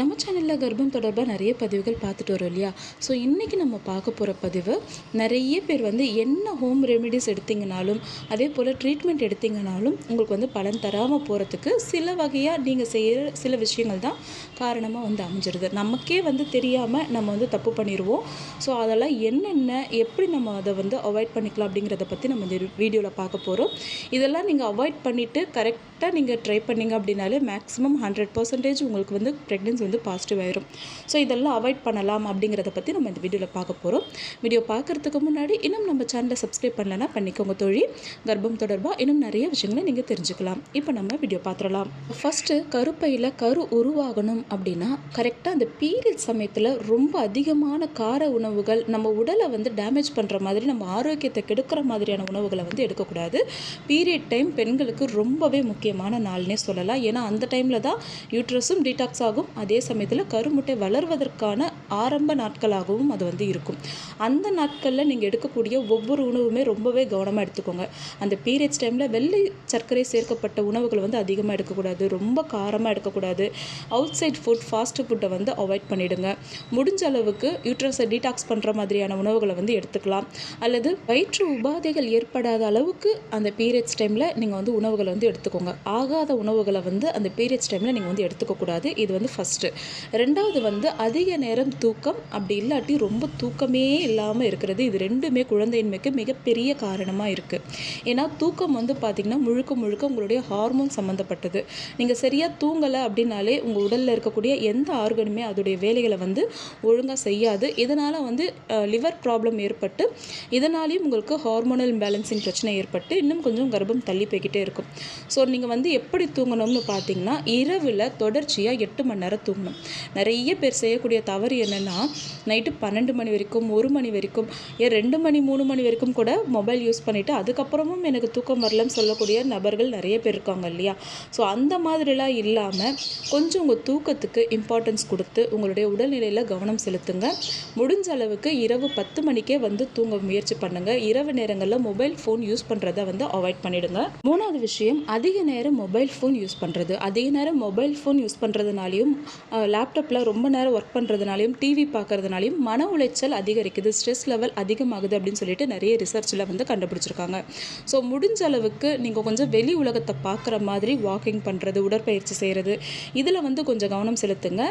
நம்ம சேனலில் கர்ப்பம் தொடர்பாக நிறைய பதிவுகள் பார்த்துட்டு வரோம் இல்லையா? ஸோ இன்றைக்கி நம்ம பார்க்க போகிற பதிவு நிறைய பேர் வந்து என்ன ஹோம் ரெமிடிஸ் எடுத்தீங்கனாலும் அதே போல் ட்ரீட்மெண்ட் எடுத்தீங்கனாலும் உங்களுக்கு வந்து பலன் தராமல் போகிறதுக்கு சில வகையாக நீங்கள் செய்கிற சில விஷயங்கள் தான் காரணமாக வந்து அமைஞ்சிருது. நமக்கே வந்து தெரியாமல் நம்ம வந்து தப்பு பண்ணிடுவோம் ஸோ அதெல்லாம் என்னென்ன எப்படி நம்ம அதை வந்து அவாய்ட் பண்ணிக்கலாம் அப்படிங்கிறத பற்றி நம்ம இந்த வீடியோவில் பார்க்க போகிறோம் இதெல்லாம் நீங்கள் அவாய்ட் பண்ணிவிட்டு கரெக்டாக நீங்கள் ட்ரை பண்ணிங்க அப்படின்னாலே மேக்ஸிமம் ஹண்ட்ரட் பர்சன்டேஜ் உங்களுக்கு வந்து ப்ரெக்னென்சி வந்து பாசிட்டிவ் ஆயிரும். ஸோ இதெல்லாம் அவாய்ட் பண்ணலாம் அப்படிங்கிறத பற்றி நம்ம இந்த வீடியோவில் பார்க்க போகிறோம் வீடியோ பார்க்குறதுக்கு முன்னாடி இன்னும் நம்ம சேனலை சப்ஸ்கிரைப் பண்ணலன்னா பண்ணிக்கோங்க தொழில் கர்ப்பம் தொடர்பாக இன்னும் நிறைய விஷயங்களை நீங்கள் தெரிஞ்சுக்கலாம். இப்போ நம்ம வீடியோ பார்த்துடலாம். ஃபஸ்ட்டு கருப்பையில் கரு உருவாகணும் அப்படின்னா கரெக்டாக அந்த பீரியட் சமயத்தில் ரொம்ப அதிகமான கார உணவுகள் நம்ம உடலை வந்து டேமேஜ் பண்ணுற மாதிரி நம்ம ஆரோக்கியத்தை கெடுக்கிற மாதிரியான உணவுகளை வந்து எடுக்கக்கூடாது. பீரியட் டைம் பெண்களுக்கு ரொம்பவே முக்கியமான நாள்னே சொல்லலாம். ஏன்னா அந்த டைமில் தான் யூட்ரஸும் டீடாக்ஸ் ஆகும். அதே சமயத்தில் கருமுட்டை வளர்வதற்கான ஆரம்ப நாட்களாகவும் அது வந்து இருக்கும். அந்த நாட்களில் நீங்கள் எடுக்கக்கூடிய ஒவ்வொரு உணவுமே ரொம்பவே கவனமாக எடுத்துக்கோங்க. அந்த பீரியட்ஸ் டைமில் வெள்ளை சர்க்கரை சேர்க்கப்பட்ட உணவுகள் வந்து அதிகமாக எடுக்கக்கூடாது. ரொம்ப காரமாக எடுக்கக்கூடாது. அவுட் சைட் ஃபுட் ஃபாஸ்ட் ஃபுட்டை வந்து அவாய்ட் பண்ணிவிடுங்க முடிஞ்ச அளவுக்கு யூட்ரஸை டீடாக்ஸ் பண்ணுற மாதிரியான உணவுகளை வந்து எடுத்துக்கலாம். அல்லது வயிற்று உபாதைகள் ஏற்படாத அளவுக்கு அந்த பீரியட்ஸ் டைமில் நீங்கள் வந்து உணவுகளை வந்து எடுத்துக்கோங்க. ஆகாத உணவுகளை வந்து அந்த பீரியட்ஸ் டைமில் நீங்கள் வந்து எடுத்துக்கக்கூடாது. இது வந்து ஃபஸ்ட்டு ரெண்டாவது வந்து அதிக நேரம் தூக்கம் அப்படி இல்லாட்டி ரொம்ப தூக்கமே இல்லாமல் இருக்கிறது. இது ரெண்டுமே குழந்தையின்மைக்கு மிகப்பெரிய காரணமாக இருக்குது ஏன்னா தூக்கம் வந்து பார்த்திங்கன்னா முழுக்க முழுக்க உங்களுடைய ஹார்மோன் சம்மந்தப்பட்டது நீங்கள் சரியாக தூங்கலை அப்படின்னாலே உங்கள் உடலில் இருக்கக்கூடிய எந்த ஆர்கனுமே அதோடைய வேலைகளை வந்து ஒழுங்காக செய்யாது. இதனால் வந்து லிவர் ப்ராப்ளம் ஏற்பட்டு இதனாலேயும் உங்களுக்கு ஹார்மோனல் பேலன்சிங் பிரச்சனை ஏற்பட்டு இன்னும் கொஞ்சம் கர்ப்பம் தள்ளி போய்கிட்டே இருக்கும். ஸோ நீங்கள் வந்து எப்படி தூங்கணும்னு பார்த்தீங்கன்னா இரவில் தொடர்ச்சியாக எட்டு மணி நேரம் தூங்கணும். நிறைய பேர் செய்யக்கூடிய தவறு என்னென்னா நைட்டு பன்னெண்டு மணி வரைக்கும் ஒரு மணி வரைக்கும் ஏன் ரெண்டு மணி மூணு மணி வரைக்கும் கூட மொபைல் யூஸ் பண்ணிவிட்டு அதுக்கப்புறமும் எனக்கு தூக்கம் வரலன்னு சொல்லக்கூடிய நபர்கள் நிறைய பேர் இருக்காங்க இல்லையா? ஸோ அந்த மாதிரிலாம் இல்லாமல் கொஞ்சம் உங்கள் தூக்கத்துக்கு இம்பார்ட்டன்ஸ் கொடுத்து உங்களுடைய உடல்நிலையில் கவனம் செலுத்துங்க. முடிஞ்ச அளவுக்கு இரவு பத்து மணிக்கே வந்து தூங்க முயற்சி பண்ணுங்கள் இரவு நேரங்களில் மொபைல் ஃபோன் யூஸ் பண்ணுறத வந்து அவாய்ட் பண்ணிடுங்க. மூணாவது விஷயம் அதிக நேரம் மொபைல் ஃபோன் யூஸ் பண்ணுறது அதிக நேரம் மொபைல் ஃபோன் யூஸ் பண்ணுறதுனாலையும் லேப்டாப்பில் ரொம்ப நேரம் ஒர்க் பண்ணுறதுனாலையும் டிவி பார்க்குறதுனாலையும் மன உளைச்சல் அதிகரிக்குது ஸ்ட்ரெஸ் லெவல் அதிகமாகுது அப்படின்னு சொல்லிட்டு நிறைய ரிசர்ச்சில் வந்து கண்டுபிடிச்சிருக்காங்க. ஸோ முடிஞ்ச அளவுக்கு நீங்கள் கொஞ்சம் வெளி உலகத்தை பார்க்குற மாதிரி வாக்கிங் பண்ணுறது உடற்பயிற்சி செய்கிறது இதில் வந்து கொஞ்சம் கவனம் செலுத்துங்க.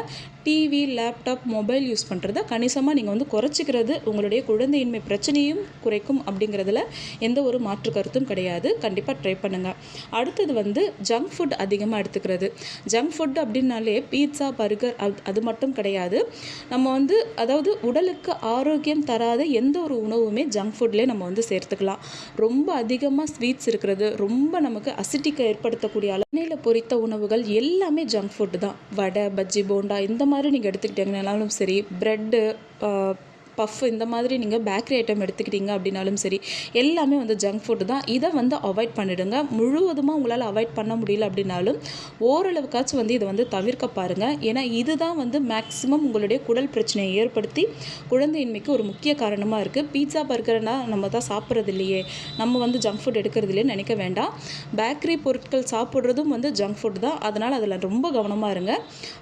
டிவி லேப்டாப் மொபைல் யூஸ் பண்ணுறத கணிசமாக நீங்கள் வந்து குறைச்சிக்கிறது உங்களுடைய குழந்தையின்மை பிரச்சனையும் குறைக்கும் அப்படிங்கிறதுல எந்த ஒரு மாற்று கருத்தும் கிடையாது. கண்டிப்பாக ட்ரை பண்ணுங்கள் அடுத்தது வந்து ஜங்க் ஃபுட் அதிகமாக எடுத்துக்கிறது. ஜங்க் ஃபுட் அப்படின்னாலே பீட்சா பர்கர் அது அது மட்டும் கிடையாது. நம்ம வந்து அதாவது உடலுக்கு ஆரோக்கியம் தராத எந்த ஒரு உணவுமே ஜங்க் ஃபுட்லேயே நம்ம வந்து சேர்த்துக்கலாம். ரொம்ப அதிகமாக ஸ்வீட்ஸ் இருக்கிறது ரொம்ப நமக்கு அசிட்டிக்கை ஏற்படுத்தக்கூடிய எண்ணெயில் பொரித்த உணவுகள் எல்லாமே ஜங்க் ஃபுட் தான். வடை பஜ்ஜி போண்டா இந்த மாதிரி நீங்கள் எடுத்துக்கிட்டீங்கனாலும் சரி ப்ரெட்டு பஃப் இந்த மாதிரி நீங்கள் பேக்கரி ஐட்டம் எடுத்துக்கிட்டீங்க அப்படின்னாலும் சரி எல்லாமே வந்து ஜங்க் ஃபுட்டு தான். இதை வந்து அவாய்ட் பண்ணிவிடுங்க முழுவதுமாக உங்களால் அவாய்ட் பண்ண முடியல அப்படின்னாலும் ஓரளவுக்காச்சும் வந்து இதை வந்து தவிர்க்க பாருங்கள் ஏன்னா இதுதான் வந்து மேக்ஸிமம் உங்களுடைய குடல் பிரச்சனையை ஏற்படுத்தி குழந்தையின்மைக்கு ஒரு முக்கிய காரணமாக இருக்குது பீட்சா பர்கர்னா நம்ம தான் சாப்பிட்றது இல்லையே. நம்ம வந்து ஜங்க் ஃபுட் எடுக்கிறது இல்லையே நினைக்க வேண்டாம். பேக்கரி பொருட்கள் சாப்பிட்றதும் வந்து ஜங்க் ஃபுட் தான். அதனால் அதில் ரொம்ப கவனமாக இருங்க.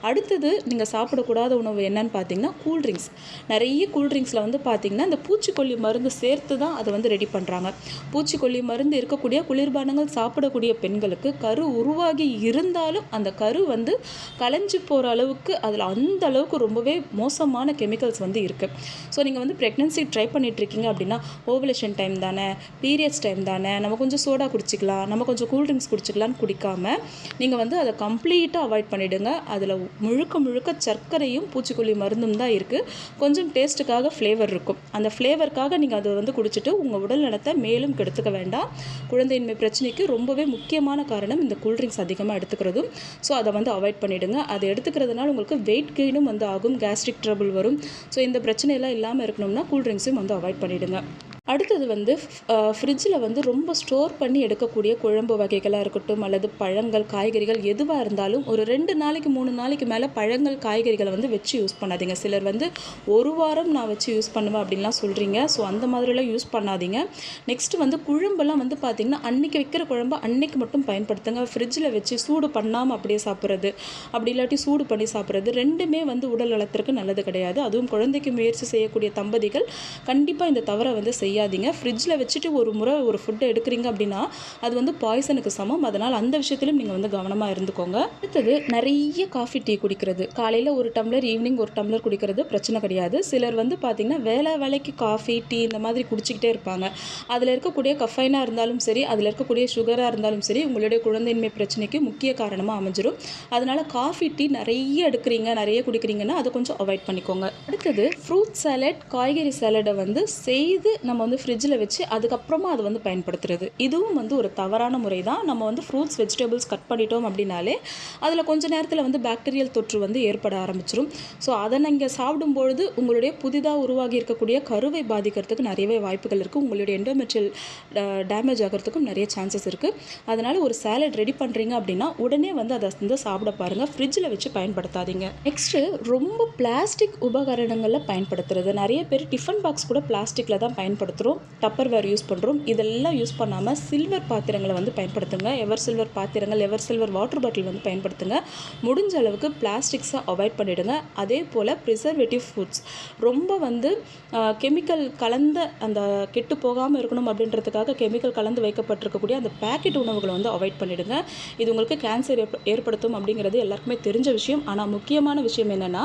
அடுத்தது நீங்கள் சாப்பிடக்கூடாத உணவு என்னன்னு பார்த்தீங்கன்னா கூல்ட்ரிங்க்ஸ் நிறைய கூல்ட்ரிங்க்ஸ் ட்ரிங்க்ஸில் வந்து பார்த்திங்கன்னா இந்த பூச்சிக்கொல்லி மருந்து சேர்த்து தான் அதை வந்து ரெடி பண்ணுறாங்க பூச்சிக்கொல்லி மருந்து இருக்கக்கூடிய குளிர்பானங்கள் சாப்பிடக்கூடிய பெண்களுக்கு கரு உருவாகி இருந்தாலும் அந்த கரு வந்து கலைஞ்சு போகிற அளவுக்கு அதில் அந்த அளவுக்கு ரொம்பவே மோசமான கெமிக்கல்ஸ் வந்து இருக்குது ஸோ நீங்கள் வந்து ப்ரெக்னென்சி ட்ரை பண்ணிகிட்ருக்கீங்க அப்படின்னா ஓவலேஷன் டைம் தானே பீரியட்ஸ் டைம் தானே நம்ம கொஞ்சம் சோடா குடிச்சிக்கலாம் நம்ம கொஞ்சம் கூல்ட்ரிங்க்ஸ் குடிச்சிக்கலாம்னு குடிக்காமல் நீங்கள் வந்து அதை கம்ப்ளீட்டாக அவாய்ட் பண்ணிவிடுங்க அதில் முழுக்க முழுக்க சர்க்கரையும் பூச்சிக்கொல்லி மருந்தும் தான் இருக்குது கொஞ்சம் டேஸ்ட்டுக்காக ஃப்ளேவர் இருக்கும். அந்த ஃப்ளேவருக்காக நீங்கள் அதை வந்து குடிச்சிட்டு உங்கள் உடல் நலத்தை மேலும் கெடுத்துக்க வேண்டாம். குழந்தையின்மை பிரச்சனைக்கு ரொம்பவே முக்கியமான காரணம் இந்த கூல்ட்ரிங்க்ஸ் அதிகமாக எடுத்துக்கிறதும். ஸோ அதை வந்து அவாய்ட் பண்ணிவிடுங்க அதை எடுத்துக்கிறதுனால உங்களுக்கு வெயிட் கெயினும் வந்து ஆகும் கேஸ்ட்ரிக் ட்ரபிள் வரும். ஸோ இந்த பிரச்சனையெல்லாம் இல்லாமல் இருக்கணும்னா கூல்ட்ரிங்க்ஸையும் வந்து அவாய்ட் பண்ணிவிடுங்க அடுத்தது வந்து ஃப்ரிட்ஜில் வந்து ரொம்ப ஸ்டோர் பண்ணி எடுக்கக்கூடிய குழம்பு வகைகளாக இருக்கட்டும் அல்லது பழங்கள் காய்கறிகள் எதுவாக இருந்தாலும் ஒரு ரெண்டு நாளைக்கு மூணு நாளைக்கு மேலே பழங்கள் காய்கறிகளை வந்து வச்சு யூஸ் பண்ணாதீங்க. சிலர் வந்து ஒரு வாரம் நான் வச்சு யூஸ் பண்ணுவேன் அப்படின்லாம் சொல்கிறீங்க ஸோ அந்த மாதிரிலாம் யூஸ் பண்ணாதீங்க. நெக்ஸ்ட் வந்து குழம்பெல்லாம் வந்து பார்த்திங்கன்னா அன்னைக்கு வைக்கிற குழம்பு அன்னைக்கு மட்டும் பயன்படுத்துங்க. ஃப்ரிட்ஜில் வச்சு சூடு பண்ணாமல் அப்படியே சாப்பிட்றது அப்படி இல்லாட்டி சூடு பண்ணி சாப்பிட்றது ரெண்டுமே வந்து உடல் நலத்திற்கு நல்லது கிடையாது. அதுவும் குழந்தைக்கு முயற்சி செய்யக்கூடிய தம்பதிகள் கண்டிப்பாக இந்த தவறை வந்து செய்யாதீங்க. ஃப்ரிட்ஜில் வச்சுட்டு ஒரு முறை ஒரு ஃபுட்டை எடுக்கிறீங்க அப்படின்னா அது வந்து பாய்சனுக்கு சமம். அதனால் அந்த விஷயத்திலும் நீங்கள் வந்து கவனமாக இருந்துக்கோங்க. அடுத்தது நிறைய காஃபி டீ குடிக்கிறது. காலையில் ஒரு டம்ளர் ஈவினிங் ஒரு டம்ளர் குடிக்கிறது பிரச்சனை கிடையாது. சிலர் வந்து பார்த்திங்கன்னா வேலை வேலைக்கு காஃபி டீ இந்த மாதிரி குடிச்சிக்கிட்டே இருப்பாங்க. அதில் இருக்கக்கூடிய கஃபைனாக இருந்தாலும் சரி அதில் இருக்கக்கூடிய சுகராக இருந்தாலும் சரி உங்களுடைய குழந்தையின்மை பிரச்சனைக்கு முக்கிய காரணமாக அமைஞ்சிடும் அதனால் காஃபி டீ நிறைய எடுக்கிறீங்க நிறைய குடிக்கிறீங்கன்னா அதை கொஞ்சம் அவாய்ட் பண்ணிக்கோங்க. அடுத்தது ஃப்ரூட் சாலட் காய்கறி சாலடை வந்து செய்து நம்ம வந்து ஃப்ரிட்ஜில் வச்சு அதுக்கப்புறமா அதை வந்து பயன்படுத்துறது. இதுவும் வந்து ஒரு தவறான முறை தான் நம்ம வந்து ஃப்ரூட்ஸ் வெஜிடபிள்ஸ் கட் பண்ணிட்டோம் அப்படின்னாலே அதில் கொஞ்ச நேரத்தில் வந்து பாக்டீரியல் தொற்று வந்து ஏற்பட ஆரம்பிச்சிடும் ஸோ அதை நீங்கள் சாப்பிடும்பொழுது உங்களுடைய புதிதாக உருவாகி இருக்கக்கூடிய கருவை பாதிக்கிறதுக்கு நிறையவே வாய்ப்புகள் இருக்குது உங்களுடைய எண்டோமெட்ரியல் டேமேஜ் ஆகிறதுக்கும் நிறைய சான்சஸ் இருக்குது அதனால் ஒரு சேலட் ரெடி பண்ணுறீங்க அப்படின்னா உடனே வந்து அதை வந்து சாப்பிட பாருங்கள் ஃப்ரிட்ஜில் வச்சு பயன்படுத்தாதீங்க. நெக்ஸ்ட்டு ரொம்ப பிளாஸ்டிக் உபகரணங்களில் பயன்படுத்துறது. நிறைய பேர் டிஃபன் பாக்ஸ் கூட பிளாஸ்டிக்கில் தான் பயன்படுத்துகிறோம் டப்பர் வேர் யூஸ் பண்ணுறோம் இதெல்லாம் யூஸ் பண்ணாமல் சில்வர் பாத்திரங்களை வந்து பயன்படுத்துங்க. எவர் சில்வர் பாத்திரங்கள் எவர் சில்வர் வாட்டர் பாட்டில் வந்து பயன்படுத்துங்க. முடிஞ்ச அளவுக்கு பிளாஸ்டிக்ஸை அவாய்ட் பண்ணிவிடுங்க அதே போல் ப்ரிசர்வேட்டிவ் ஃபுட்ஸ் ரொம்ப வந்து கெமிக்கல் கலந்த அந்த கெட்டு போகாமல் இருக்கணும் அப்படின்றதுக்காக கெமிக்கல் கலந்து வைக்கப்பட்டிருக்கக்கூடிய அந்த பேக்கெட் உணவுகளை வந்து அவாய்ட் பண்ணிவிடுங்க இது உங்களுக்கு கேன்சர் ஏற்ப ஏற்படுத்தும் அப்படிங்கிறது எல்லாருக்குமே தெரிஞ்ச விஷயம். ஆனால் முக்கியமான விஷயம் என்னென்னா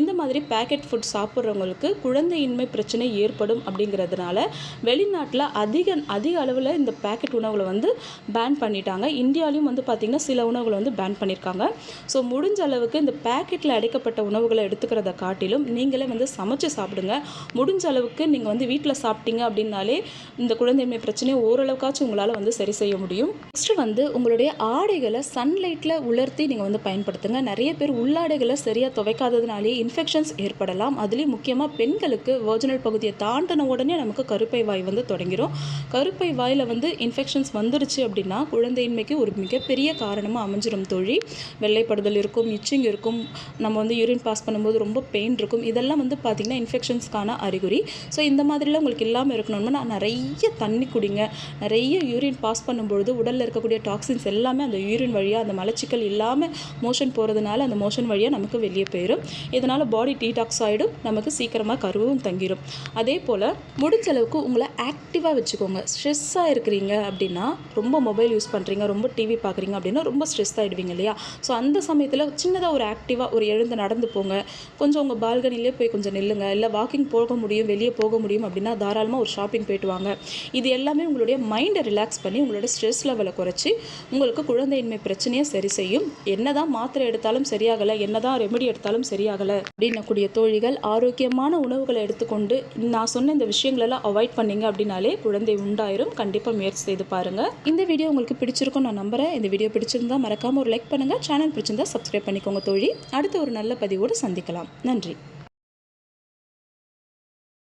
இந்த மாதிரி பேக்கெட் ஃபுட் சாப்பிட்றவங்களுக்கு குழந்தையின்மை பிரச்சனை ஏற்படும் அப்படிங்கிறதுனால வெளிநாட்டில் அதிக அதிக அளவில் இந்த பேக்கெட் உணவுகளை வந்து பேன் பண்ணிட்டாங்க. இந்தியாலையும் வந்து பார்த்திங்கன்னா சில உணவுகளை வந்து பேன் பண்ணியிருக்காங்க ஸோ முடிஞ்ச அளவுக்கு இந்த பேக்கெட்டில் அடைக்கப்பட்ட உணவுகளை எடுத்துக்கிறத காட்டிலும் நீங்களே வந்து சமைச்சு சாப்பிடுங்க. முடிஞ்ச அளவுக்கு நீங்கள் வந்து வீட்டில் சாப்பிட்டீங்க அப்படின்னாலே இந்த குழந்தைமை பிரச்சனையை ஓரளவுக்காச்சும் உங்களால் வந்து சரி செய்ய முடியும். நெக்ஸ்ட்டு வந்து உங்களுடைய ஆடைகளை சன்லைட்டில் உலர்த்தி நீங்கள் வந்து பயன்படுத்துங்க. நிறைய பேர் உள்ளாடைகளை சரியாக துவைக்காததுனாலே இன்ஃபெக்ஷன்ஸ் ஏற்படலாம். அதுலேயும் முக்கியமாக பெண்களுக்கு ஒரிஜினல் பகுதியை தாண்டின உடனே நமக்கு கருப்பை வாய் வந்து தொடங்கிடும் கருப்பை வாயில் வந்து இன்ஃபெக்ஷன்ஸ் வந்துருச்சு அப்படின்னா குழந்தையின்மைக்கு ஒரு மிகப்பெரிய காரணமாக அமைஞ்சிரும் தோழி. வெள்ளைப்படுதல் இருக்கும் இச்சிங் இருக்கும் நம்ம வந்து யூரின் பாஸ் பண்ணும்போது ரொம்ப பெயின் இருக்கும். இதெல்லாம் வந்து பார்த்திங்கன்னா இன்ஃபெக்ஷன்ஸ்க்கான அறிகுறி. ஸோ இந்த மாதிரிலாம் உங்களுக்கு இல்லாமல் இருக்கணும்னா நிறைய தண்ணி குடிங்க. நிறைய யூரின் பாஸ் பண்ணும்பொழுது உடலில் இருக்கக்கூடிய டாக்ஸின்ஸ் எல்லாமே அந்த யூரின் வழியாக அந்த மலச்சிக்கல் இல்லாமல் மோஷன் போகிறதுனால அந்த மோஷன் வழியாக நமக்கு வெளியே போயிடும் இதனால் பாடி டீடாக்ஸ் ஆகிடும் நமக்கு சீக்கிரமாக கருவும் தங்கிடும் அதே போல் முடிச்சளவு அளவுக்கு உங்களை ஆக்டிவாக வச்சுக்கோங்க. ஸ்ட்ரெஸ்ஸாக இருக்கிறீங்க அப்படின்னா ரொம்ப மொபைல் யூஸ் பண்ணுறீங்க ரொம்ப டிவி பார்க்குறீங்க அப்படின்னா ரொம்ப ஸ்ட்ரெஸ் ஆகிடுவீங்க இல்லையா? ஸோ அந்த சமயத்தில் சின்னதாக ஒரு ஆக்டிவாக ஒரு எழுந்து நடந்து போங்க. கொஞ்சம் உங்கள் பால்கனிலே போய் கொஞ்சம் நில்லுங்க. இல்லை வாக்கிங் போக முடியும் வெளியே போக முடியும் அப்படின்னா தாராளமாக ஒரு ஷாப்பிங் போயிட்டு வாங்க. இது எல்லாமே உங்களுடைய மைண்டை ரிலாக்ஸ் பண்ணி உங்களோட ஸ்ட்ரெஸ் லெவலை குறைச்சி உங்களுக்கு குழந்தையின்மை பிரச்சனையை சரி செய்யும். என்னதான் மாத்திரை எடுத்தாலும் சரியாகலை என்னதான் ரெமெடி எடுத்தாலும் சரியாகலை அப்படின்னக்கூடிய தோழிகள் ஆரோக்கியமான உணவுகளை எடுத்துக்கொண்டு நான் சொன்ன இந்த விஷயங்களெல்லாம் அவாய்ட் பண்ணீங்க அப்படின்னாலே குழந்தை உண்டாயிரும். கண்டிப்பாக முயற்சி செய்து பாருங்கள் இந்த வீடியோ உங்களுக்கு பிடிச்சிருக்கும் நான் நம்புறேன். இந்த வீடியோ பிடிச்சிருந்தா மறக்காமல் ஒரு லைக் பண்ணுங்கள் சேனல் பிடிச்சிருந்தா சப்ஸ்கிரைப் பண்ணிக்கோங்க தோழி. அடுத்த ஒரு நல்ல பதிவோடு சந்திக்கலாம். நன்றி.